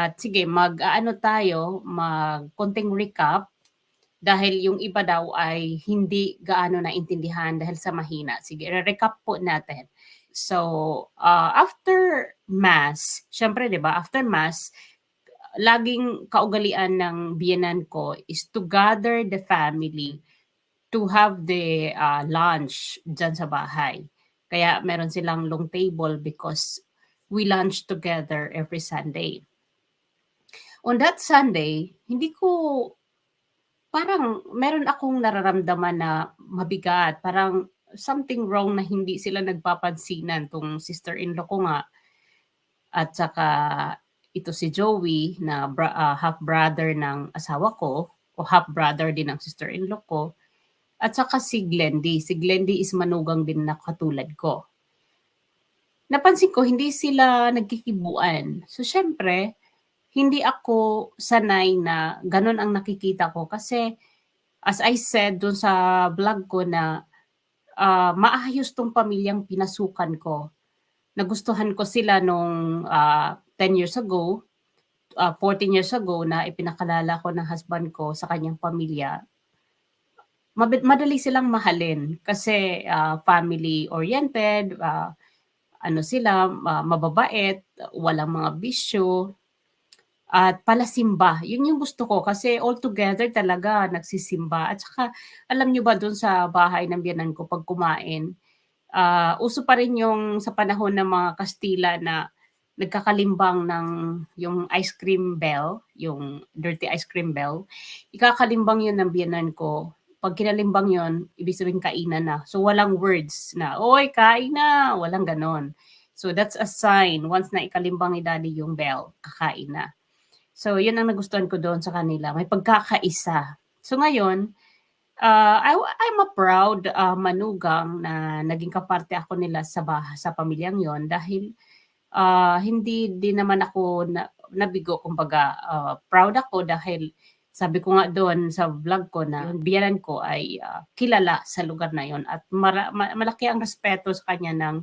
At sige, mag-aano tayo, mag konting recap dahil yung iba daw ay hindi gaano naintindihan dahil sa mahina. Sige, re-recap po natin. So, uh, after mass, syempre 'di ba, after mass, laging kaugalian ng biyenan ko is to gather the family to have the uh, lunch dyan sa bahay. Kaya meron silang long table because we lunch together every Sunday. On that Sunday, hindi ko parang meron akong nararamdaman na mabigat, parang something wrong na hindi sila nagpapansinan tong sister-in-law ko nga. At saka ito si Joey na bra- uh, half brother ng asawa ko o half brother din ng sister-in-law ko. At saka si Glendy. Si Glendy is manugang din na katulad ko. Napansin ko, hindi sila nagkikibuan. So, syempre, hindi ako sanay na ganun ang nakikita ko kasi as I said dun sa vlog ko na uh, maayos tong pamilyang pinasukan ko. Nagustuhan ko sila nung uh, 10 years ago, uh, 14 years ago na ipinakalala ko ng husband ko sa kanyang pamilya. Madali silang mahalin kasi uh, family oriented, uh, ano sila, uh, mababait, walang mga bisyo, at palasimba. Yun yung gusto ko kasi all together talaga nagsisimba. At saka alam nyo ba doon sa bahay ng biyanan ko pag kumain, uh, uso pa rin yung sa panahon ng mga Kastila na nagkakalimbang ng yung ice cream bell, yung dirty ice cream bell. Ikakalimbang yun ng biyanan ko. Pag kinalimbang yun, ibig sabihin kainan na. So walang words na, oy, kain na. Walang ganon. So that's a sign. Once na ikalimbang ni daddy yung bell, kakain na. So, yun ang nagustuhan ko doon sa kanila. May pagkakaisa. So, ngayon, uh, I, I'm a proud uh, manugang na naging kaparte ako nila sa bah sa pamilyang yon dahil uh, hindi din naman ako na, nabigo kumbaga uh, proud ako dahil sabi ko nga doon sa vlog ko na yung biyanan ko ay uh, kilala sa lugar na yon at mara, ma, malaki ang respeto sa kanya ng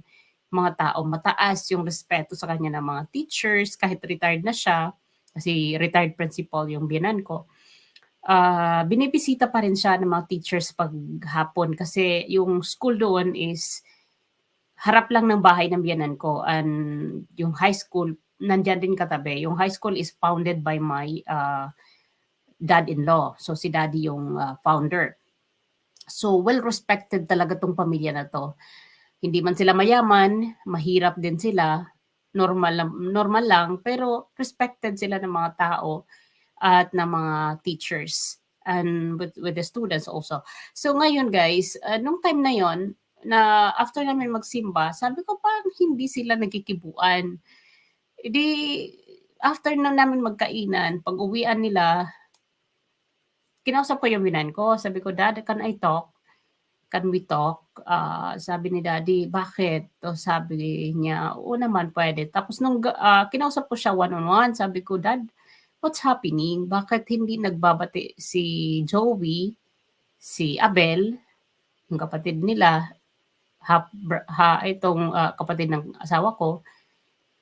mga tao mataas yung respeto sa kanya ng mga teachers kahit retired na siya kasi retired principal yung biyanan ko. Uh, binibisita pa rin siya ng mga teachers pag hapon kasi yung school doon is harap lang ng bahay ng biyanan ko and yung high school nandyan din katabi. Yung high school is founded by my uh, dad-in-law. So si daddy yung uh, founder. So well respected talaga tong pamilya na to. Hindi man sila mayaman, mahirap din sila, normal normal lang pero respected sila ng mga tao at ng mga teachers and with, with the students also. So ngayon guys, uh, nung time na yon na after namin magsimba, sabi ko parang hindi sila nagkikibuan. Di after na namin magkainan, pag uwian nila, kinausap ko yung binan ko. Sabi ko, Dad, can I talk? Can we talk? Uh, sabi ni daddy, bakit? O sabi niya, oo naman, pwede. Tapos nung uh, kinausap ko siya one-on-one, sabi ko, Dad, what's happening? Bakit hindi nagbabati si Joey, si Abel, yung kapatid nila, ha, ha itong uh, kapatid ng asawa ko,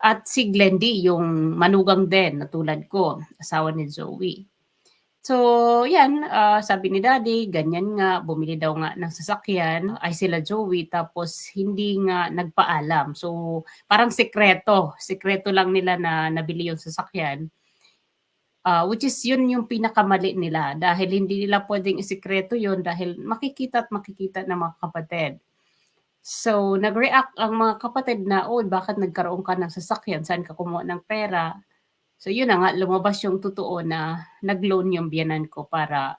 at si Glendy, yung manugang din na tulad ko, asawa ni Joey. So, yan, uh, sabi ni daddy, ganyan nga, bumili daw nga ng sasakyan, ay sila Joey, tapos hindi nga nagpaalam. So, parang sekreto, sekreto lang nila na nabili yung sasakyan. Uh, which is yun yung pinakamali nila dahil hindi nila pwedeng isikreto yun dahil makikita at makikita ng mga kapatid. So, nag-react ang mga kapatid na, oh, bakit nagkaroon ka ng sasakyan? Saan ka kumuha ng pera? So yun na nga, lumabas yung totoo na nag-loan yung biyanan ko para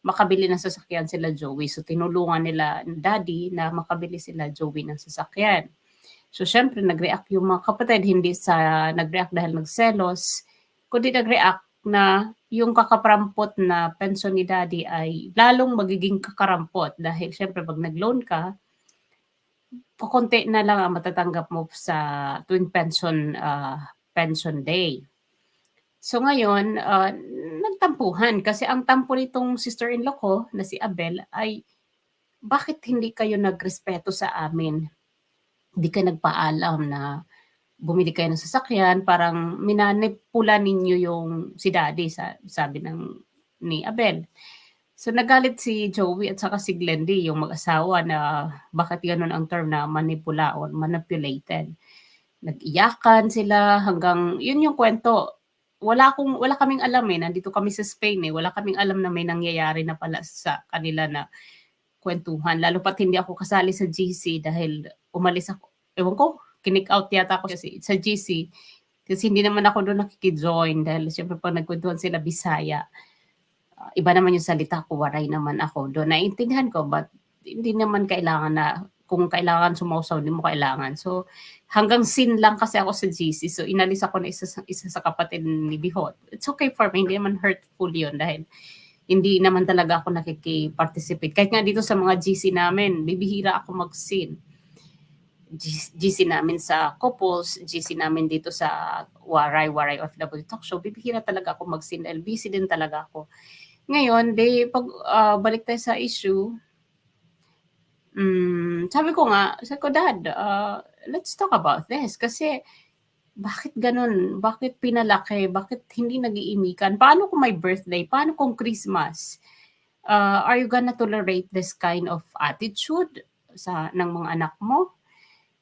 makabili ng sasakyan sila Joey. So tinulungan nila daddy na makabili sila Joey ng sasakyan. So syempre nag-react yung mga kapatid, hindi sa nag-react dahil nagselos, kundi nag-react na yung kakaparampot na pension ni daddy ay lalong magiging kakarampot dahil syempre pag nag-loan ka, kukunti na lang ang matatanggap mo sa twin pension uh, pension day. So ngayon, uh, nagtampuhan kasi ang tampo nitong sister-in-law ko na si Abel ay bakit hindi kayo nagrespeto sa amin? Hindi ka nagpaalam na bumili kayo ng sasakyan, parang minanipula ninyo yung si daddy, sa, sabi ng ni Abel. So nagalit si Joey at saka si Glendy, yung mag-asawa na bakit ganun ang term na manipula or manipulated. Nag-iyakan sila hanggang, yun yung kwento. Wala, akong, wala kaming alam eh, nandito kami sa Spain eh, wala kaming alam na may nangyayari na pala sa kanila na kwentuhan. Lalo pat hindi ako kasali sa GC dahil umalis ako. Ewan ko, kinik out yata ako kasi sa GC. Kasi hindi naman ako doon nakikijoin dahil syempre pag nagkwentuhan sila Bisaya, uh, iba naman yung salita ko, waray naman ako doon. Naintindihan ko, but hindi naman kailangan na, kung kailangan sumausaw, hindi mo kailangan. So, hanggang sin lang kasi ako sa GC. So, inalis ako na isa, isa sa kapatid ni Bihot. It's okay for me, hindi naman hurtful yun dahil hindi naman talaga ako nakiki-participate. Kahit nga dito sa mga GC namin, bibihira ako mag-sin. GC namin sa couples, GC namin dito sa Waray, Waray OFW Talk Show, bibihira talaga ako mag-sin dahil busy din talaga ako. Ngayon, de, pag uh, balik tayo sa issue, um, sabi ko nga, sabi ko, Dad, uh, let's talk about this. Kasi, bakit ganun? Bakit pinalaki? Bakit hindi nag-iimikan? Paano kung may birthday? Paano kung Christmas? Uh, are you gonna tolerate this kind of attitude sa ng mga anak mo?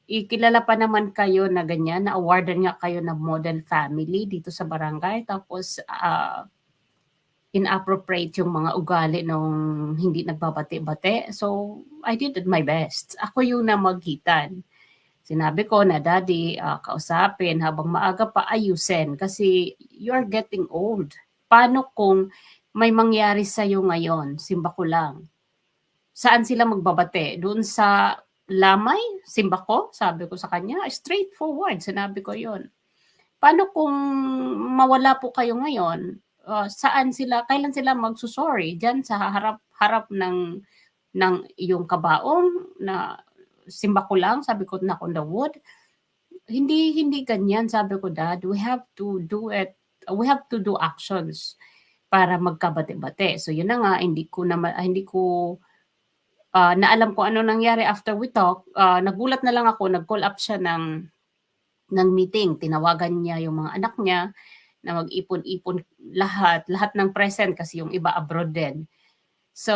ikilala pa naman kayo na ganyan, na awardan nga kayo ng model family dito sa barangay. Tapos, uh, inappropriate yung mga ugali nung hindi nagbabate-bate. So, I did my best. Ako yung namagitan. Sinabi ko na, Daddy, uh, kausapin habang maaga pa ayusin kasi you're getting old. Paano kung may mangyari sa'yo ngayon, simba ko lang, saan sila magbabate? Doon sa lamay, simba ko, sabi ko sa kanya, straightforward, sinabi ko yon. Paano kung mawala po kayo ngayon, uh, saan sila, kailan sila magsusorry? Diyan sa harap-harap ng, ng yung kabaong na simba ko lang, sabi ko na on the wood. Hindi, hindi ganyan, sabi ko, Dad, we have to do it, we have to do actions para magkabate-bate. So yun na nga, hindi ko na, hindi ko uh, na alam ko ano nangyari after we talk, uh, nagulat na lang ako, nag-call up siya ng, ng meeting. Tinawagan niya yung mga anak niya na mag-ipon-ipon lahat, lahat ng present kasi yung iba abroad din. So,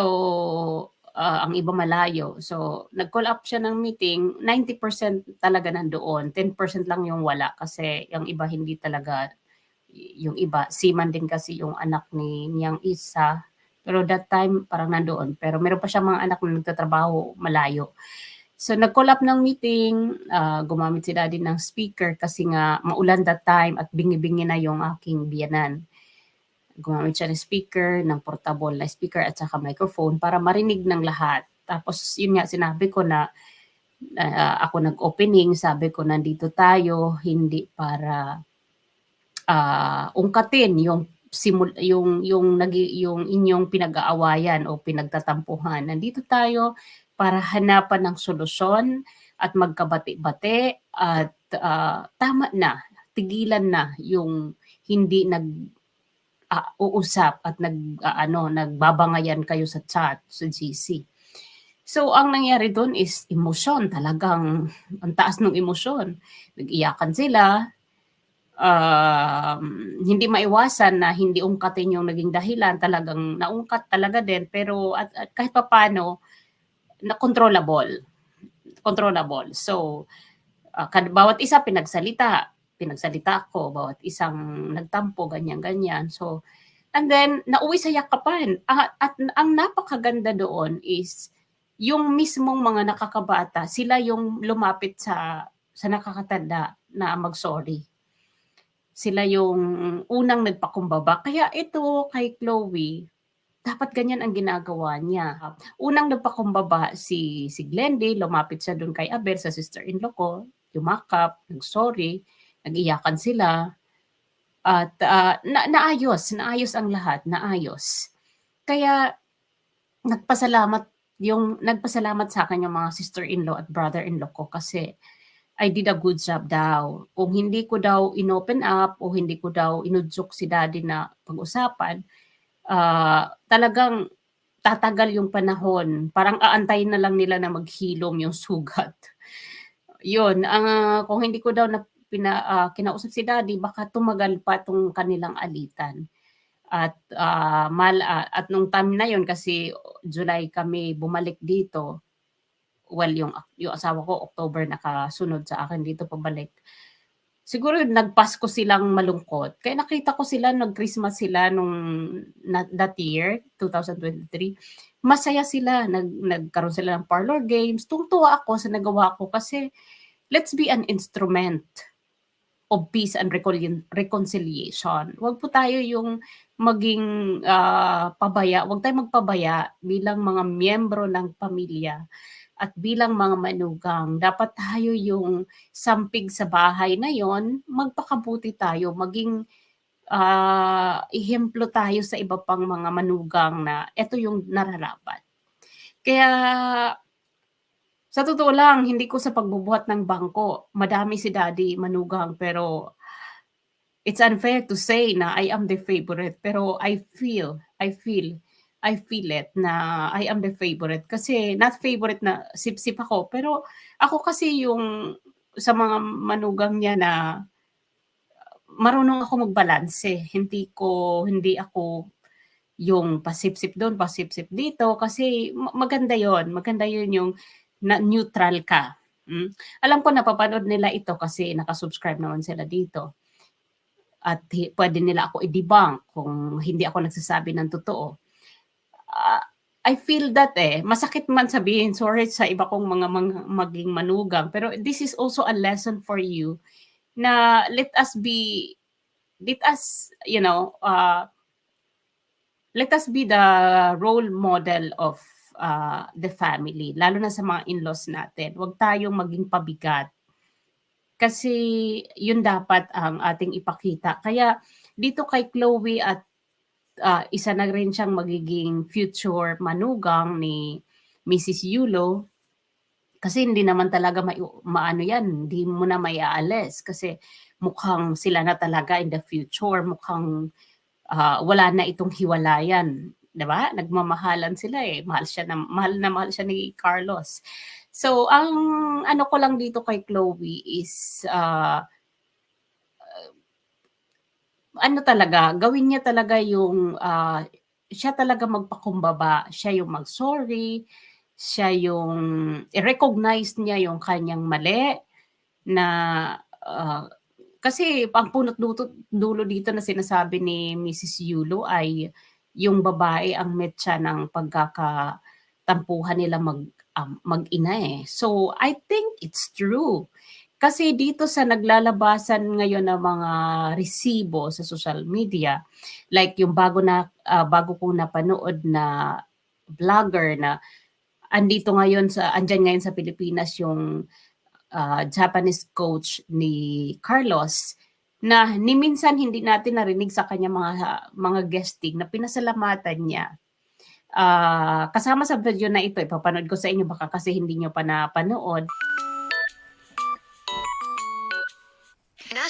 uh, ang iba malayo. So, nag-call up siya ng meeting, 90% talaga nandoon, 10% lang yung wala kasi yung iba hindi talaga yung iba, seaman din kasi yung anak ni niyang isa, pero that time, parang nandoon. Pero meron pa siya mga anak na nagtatrabaho malayo. So nag-call up ng meeting, uh, gumamit si daddy ng speaker kasi nga maulan that time at bingi-bingi na yung aking biyanan. Gumamit siya ng speaker, ng portable na speaker at saka microphone para marinig ng lahat. Tapos yun nga sinabi ko na uh, ako nag-opening, sabi ko nandito tayo hindi para uh, ungkatin yung simul yung yung nag yung inyong pinag-aawayan o pinagtatampuhan. Nandito tayo para hanapan ng solusyon at magkabati-bati at uh, tama na, tigilan na yung hindi nag uh, uusap at nag uh, ano nagbabangayan kayo sa chat sa GC. So ang nangyari doon is emosyon, talagang ang taas ng emosyon. Nag-iyakan sila, uh, hindi maiwasan na hindi ungkatin yung naging dahilan, talagang naungkat talaga din, pero at, at kahit papano, na controllable. Controllable. So, uh, bawat isa pinagsalita, pinagsalita ko, bawat isang nagtampo, ganyan-ganyan. So, and then, nauwi sa yakapan. At, at ang napakaganda doon is, yung mismong mga nakakabata, sila yung lumapit sa sa nakakatanda na mag-sorry sila yung unang nagpakumbaba. Kaya ito kay Chloe, dapat ganyan ang ginagawa niya. Unang nagpakumbaba si si Glendy, lumapit siya doon kay Abel sa sister-in-law ko, yumakap, nag-sorry, nag-iyakan sila. At uh, na, naayos, naayos ang lahat, naayos. Kaya nagpasalamat yung nagpasalamat sa akin yung mga sister-in-law at brother-in-law ko kasi I did a good job daw. Kung hindi ko daw inopen up o hindi ko daw inudyok si daddy na pag-usapan, uh, talagang tatagal yung panahon. Parang aantayin na lang nila na maghilom yung sugat. Yun, uh, kung hindi ko daw na pina ah, kinausap si daddy baka tumagal pa 'tong kanilang alitan. At, ah, mal ah, at nung time na yun kasi July kami bumalik dito, well yung yung asawa ko October nakasunod sa akin dito pabalik. Siguro nagpasko silang malungkot kaya nakita ko sila nag-Christmas sila nung na that year, 2023. Masaya sila, nag nagkaroon sila ng parlor games, tuwang-tuwa ako sa nagawa ko kasi let's be an instrument of peace and recon reconciliation. Wag po tayo yung maging, ah, pabaya, wag tayong magpabaya bilang mga miyembro ng pamilya at bilang mga manugang. Dapat tayo yung sampig sa bahay na yon, magpakabuti tayo, maging, ah, ehemplo tayo sa iba pang mga manugang na eto yung nararapat. Kaya sa totoo lang, hindi ko sa pagbubuhat ng bangko, madami si daddy manugang pero it's unfair to say na I am the favorite pero I feel, I feel, I feel it na I am the favorite kasi not favorite na sip-sip ako pero ako kasi yung sa mga manugang niya na marunong ako magbalanse. Hindi ko hindi ako yung pasip-sip dun, pasip-sip dito kasi ma maganda yon, maganda yun yung na neutral ka, hmm. Alam ko napapanood nila ito kasi naka-subscribe naman sila dito. At hi puwede nila ako i-debunk kung hindi ako nagsasabi ng totoo. Ah, I feel that, eh, masakit man sabihin sorry sa iba kong mga mga maging manugang pero this is also a lesson for you na let us be let us, you know, uh let us be the role model of, ah, the family lalo na sa mga in-laws natin. Wag tayong maging pabigat. Kasi yun dapat ang ating ipakita. Kaya dito kay Chloe at, ah, isa na rin siyang magiging future manugang ni Mrs. Yulo. Kasi hindi naman talaga mai maano yan, hindi mo na maiaalis kasi mukhang sila na talaga in the future, mukhang, ah, wala na itong hiwalayan, 'di ba? Nagmamahalan sila, eh, mahal siya na mahal na mahal siya ni Carlos. So ang ano ko lang dito kay Chloe is, ah ano talaga, gawin niya talaga yung, ah, siya talaga magpakumbaba, siya yung mag-sorry, siya yung i-recognize niya yung kanyang mali na, ah, kasi ang punot dulo dito na sinasabi ni Mrs. Yulo ay yung babae ang metya ng pagkakatampuhan nila mag um, mag-ina, eh. So I think it's true. Kasi dito sa naglalabasan ngayon ng mga resibo sa social media, like yung bago na ah, bago kong napanood na vlogger na andito ngayon sa andiyan ngayon sa Pilipinas yung, ah, Japanese coach ni Carlos na ni minsan hindi natin narinig sa kanyang mga mga guesting na pinasalamatan niya. Ah, kasama sa video na ito ipapanood ko sa inyo baka kasi hindi niyo pa napanood.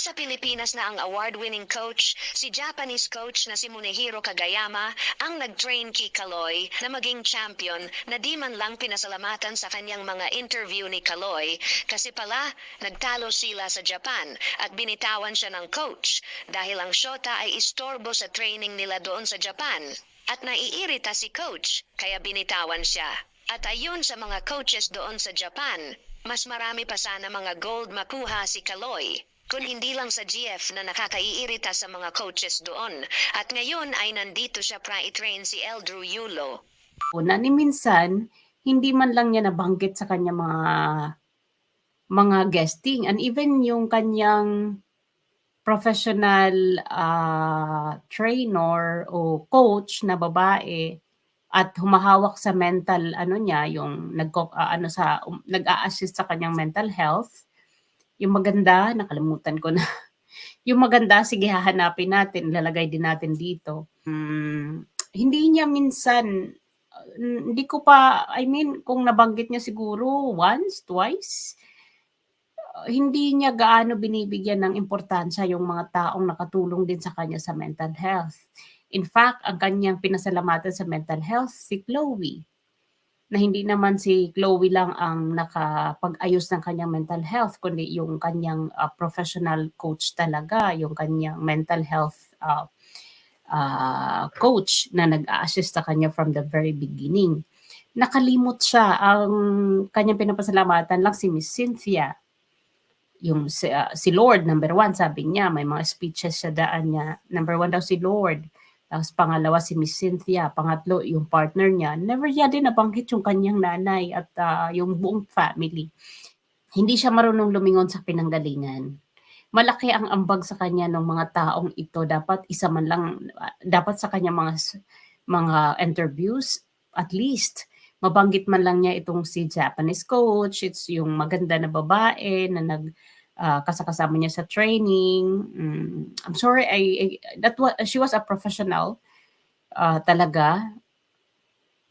Nasa Pilipinas na ang award-winning coach, si Japanese coach na si Munehiro Kagayama, ang nag-train kay Kaloy na maging champion na di man lang pinasalamatan sa kanyang mga interview ni Kaloy kasi pala nagtalo sila sa Japan at binitawan siya ng coach dahil ang shota ay istorbo sa training nila doon sa Japan at naiirita si coach kaya binitawan siya. At ayun sa mga coaches doon sa Japan, mas marami pa sana mga gold makuha si Kaloy kung hindi lang sa GF na nakakaiirita sa mga coaches doon. At ngayon ay nandito siya para i-train si Eldrew Yulo. Na ni minsan, hindi man lang niya nabanggit sa kanyang mga mga guesting and even yung kanyang professional, ah, trainer o coach na babae at humahawak sa mental ano niya, yung nagko ah, ano sa um, nag-a-assist sa kanyang mental health. Yung maganda, nakalimutan ko na. Yung maganda, sige hahanapin natin, ilalagay din natin dito. Hmm, hindi niya minsan hindi ko pa I mean kung nabanggit niya siguro once, twice, hindi niya gaano binibigyan ng importansya yung mga taong nakatulong din sa kanya sa mental health. In fact, ang kanyang pinasalamatan sa mental health si Chloe. Na hindi naman si Chloe lang ang nakapag-ayos ng kanyang mental health, kundi yung kanyang ah, professional coach talaga, yung kanyang mental health ah, ah, coach na nag-a-assist sa kanya from the very beginning. Nakalimot siya. Ang kanyang pinapasalamatan lang si Miss Cynthia. Yung si, ah, si Lord, number one, sabi niya, may mga speeches sa daan niya. Number one daw si Lord. Tapos pangalawa si Miss Cynthia. Pangatlo, yung partner niya. Never niya din nabanggit yung kanyang nanay at ah, yung buong family. Hindi siya marunong lumingon sa pinanggalingan. Malaki ang ambag sa kanya ng mga taong ito. Dapat isa man lang, dapat sa kanya mga mga interviews, at least, mabanggit man lang niya itong si Japanese coach, it's yung maganda na babae na nag ah, kasakasama niya sa training. Mm, I'm sorry, I, I- that was, she was a professional ah, talaga.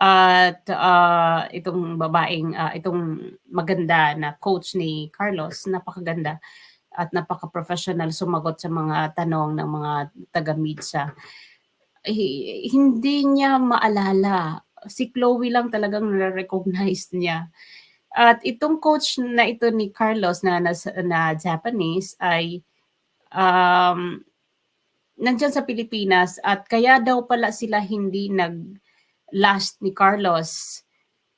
At ah, itong babaeng, ah, itong maganda na coach ni Carlos, napakaganda at napaka-professional sumagot sa mga tanong ng mga taga-media. Eh, hindi niya maalala. Si Chloe lang talagang nare-recognize niya. At itong coach na ito ni Carlos na, na, na Japanese ay um, nandyan sa Pilipinas at kaya daw pala sila hindi nag last ni Carlos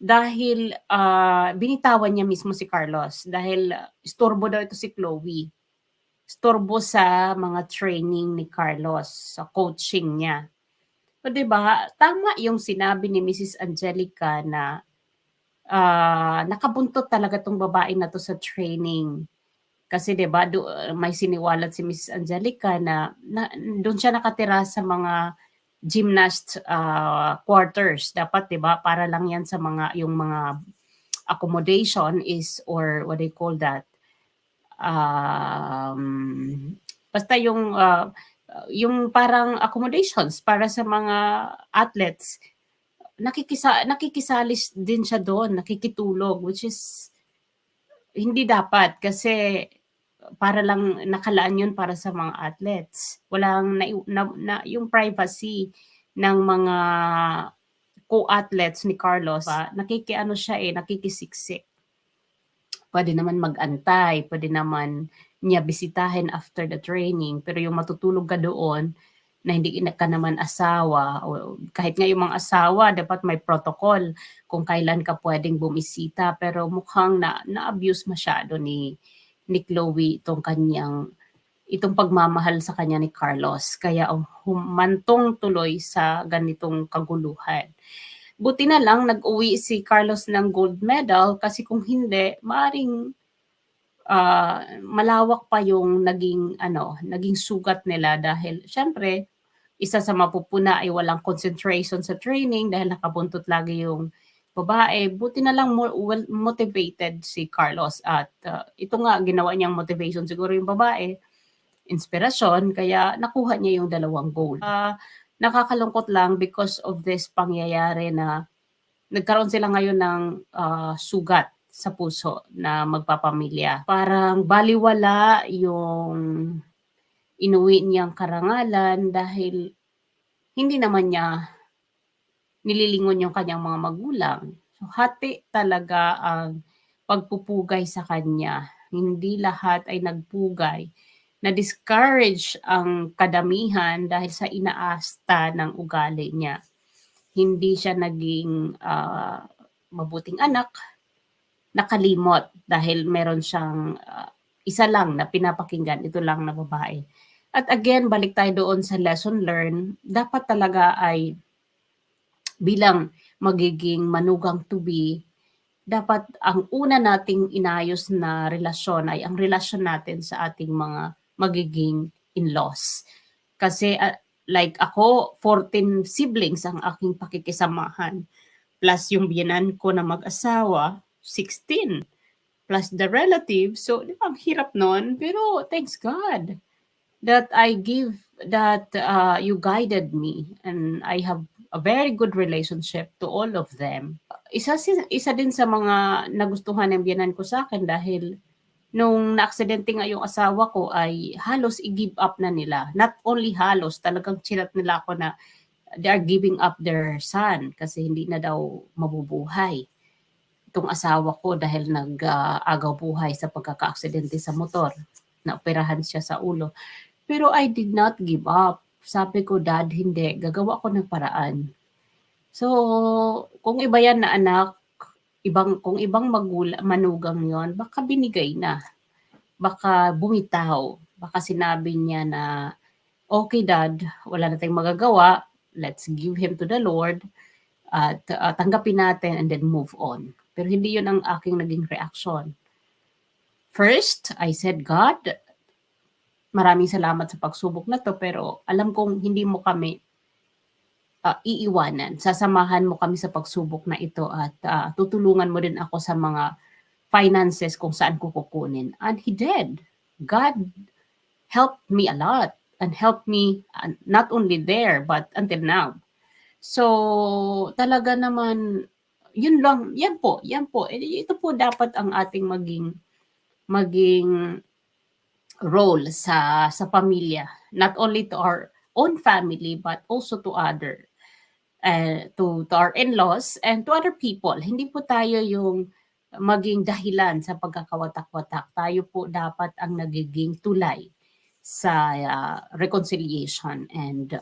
dahil ah, binitawan niya mismo si Carlos dahil ah, istorbo daw ito si Chloe. Istorbo sa mga training ni Carlos, sa coaching niya. O 'di ba? Tama yung sinabi ni Mrs. Angelica na ah, nakabuntot talaga tong babae na to sa training. Kasi 'di ba, do, may siniwalat si Mrs. Angelica na, na doon siya nakatira sa mga gymnast ah, quarters. Dapat 'di ba, para lang 'yan sa mga yung mga accommodation is or what they call that um, basta yung ah, yung parang accommodations para sa mga athletes nakikisa nakikisalis din siya doon, nakikitulog which is hindi dapat kasi para lang nakalaan yun para sa mga athletes. Walang na, na, na yung privacy ng mga co-athletes ni Carlos, pa, nakikiano siya eh, nakikisiksik. Pwede naman mag-antay, pwede naman niya bisitahin after the training, pero yung matutulog ka doon, na hindi ka naman asawa, o kahit nga yung mga asawa, dapat may protocol kung kailan ka pwedeng bumisita, pero mukhang na, na-abuse masyado ni, ni Chloe itong kanyang itong pagmamahal sa kanya ni Carlos. Kaya um, humantong tuloy sa ganitong kaguluhan. Buti na lang nag-uwi si Carlos ng gold medal kasi kung hindi, maaring ah, malawak pa yung naging ano, naging sugat nila dahil syempre isa sa mapupuna ay walang concentration sa training dahil nakabuntot lagi yung babae. Buti na lang more well motivated si Carlos at ah, ito nga ginawa niyang motivation siguro yung babae inspirasyon kaya nakuha niya yung dalawang goal. Ah, nakakalungkot lang because of this pangyayari na nagkaroon sila ngayon ng ah, sugat sa puso na magpapamilya. Parang baliwala yung inuwi niyang karangalan dahil hindi naman niya nililingon yung kanyang mga magulang. So hati talaga ang pagpupugay sa kanya. Hindi lahat ay nagpugay. Na-discourage ang kadamihan dahil sa inaasta ng ugali niya. Hindi siya naging ah, mabuting anak, nakalimot dahil meron siyang ah, isa lang na pinapakinggan, ito lang na babae. At again, balik tayo doon sa lesson learned, dapat talaga ay bilang magiging manugang to be, dapat ang una nating inayos na relasyon ay ang relasyon natin sa ating mga magiging in-laws. Kasi ah, like ako, 14 siblings ang aking pakikisamahan. Plus yung biyanan ko na mag-asawa, 16. Plus the relatives. So, di ba, ang hirap nun. Pero thanks God that I give, that uh, you guided me. And I have a very good relationship to all of them. Isa, isa din sa mga nagustuhan ng biyanan ko sa akin dahil nung na-aksidente nga yung asawa ko ay halos i-give up na nila. Not only halos, talagang chinat nila ako na they are giving up their son kasi hindi na daw mabubuhay. tong asawa ko dahil nag-agaw buhay sa pagkakaaksidente sa motor. Naoperahan siya sa ulo. Pero I did not give up. Sabi ko, Dad, hindi. Gagawa ko ng paraan. So, kung iba yan na anak, ibang kung ibang magula, manugang yon baka binigay na. Baka bumitaw. Baka sinabi niya na, okay dad, wala na tayong magagawa. Let's give him to the Lord. At uh, tanggapin natin and then move on. Pero hindi yun ang aking naging reaction. First, I said, God, maraming salamat sa pagsubok na to, pero alam kong hindi mo kami uh, iiwanan. Sasamahan mo kami sa pagsubok na ito at uh, tutulungan mo din ako sa mga finances kung saan ko kukunin. And He did. God helped me a lot and helped me uh, not only there but until now. So talaga naman yun lang, yan po, yan po. Eh, Ito po dapat ang ating maging maging role sa sa pamilya, not only to our own family but also to other uh, to to our in-laws and to other people. Hindi po tayo yung maging dahilan sa pagkakawatak-watak. Tayo po dapat ang nagiging tulay sa uh, reconciliation and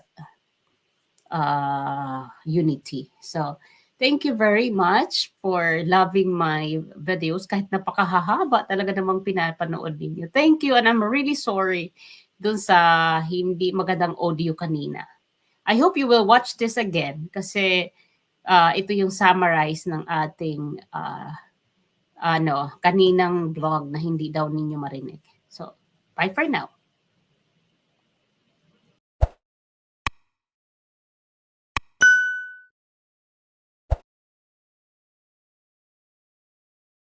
uh, unity. So, thank you very much for loving my videos. Kahit napakahahaba talaga namang pinapanood ninyo. Thank you and I'm really sorry dun sa hindi magandang audio kanina. I hope you will watch this again kasi uh, ito yung summarize ng ating uh, ano, kaninang vlog na hindi daw ninyo marinig. So, bye for now.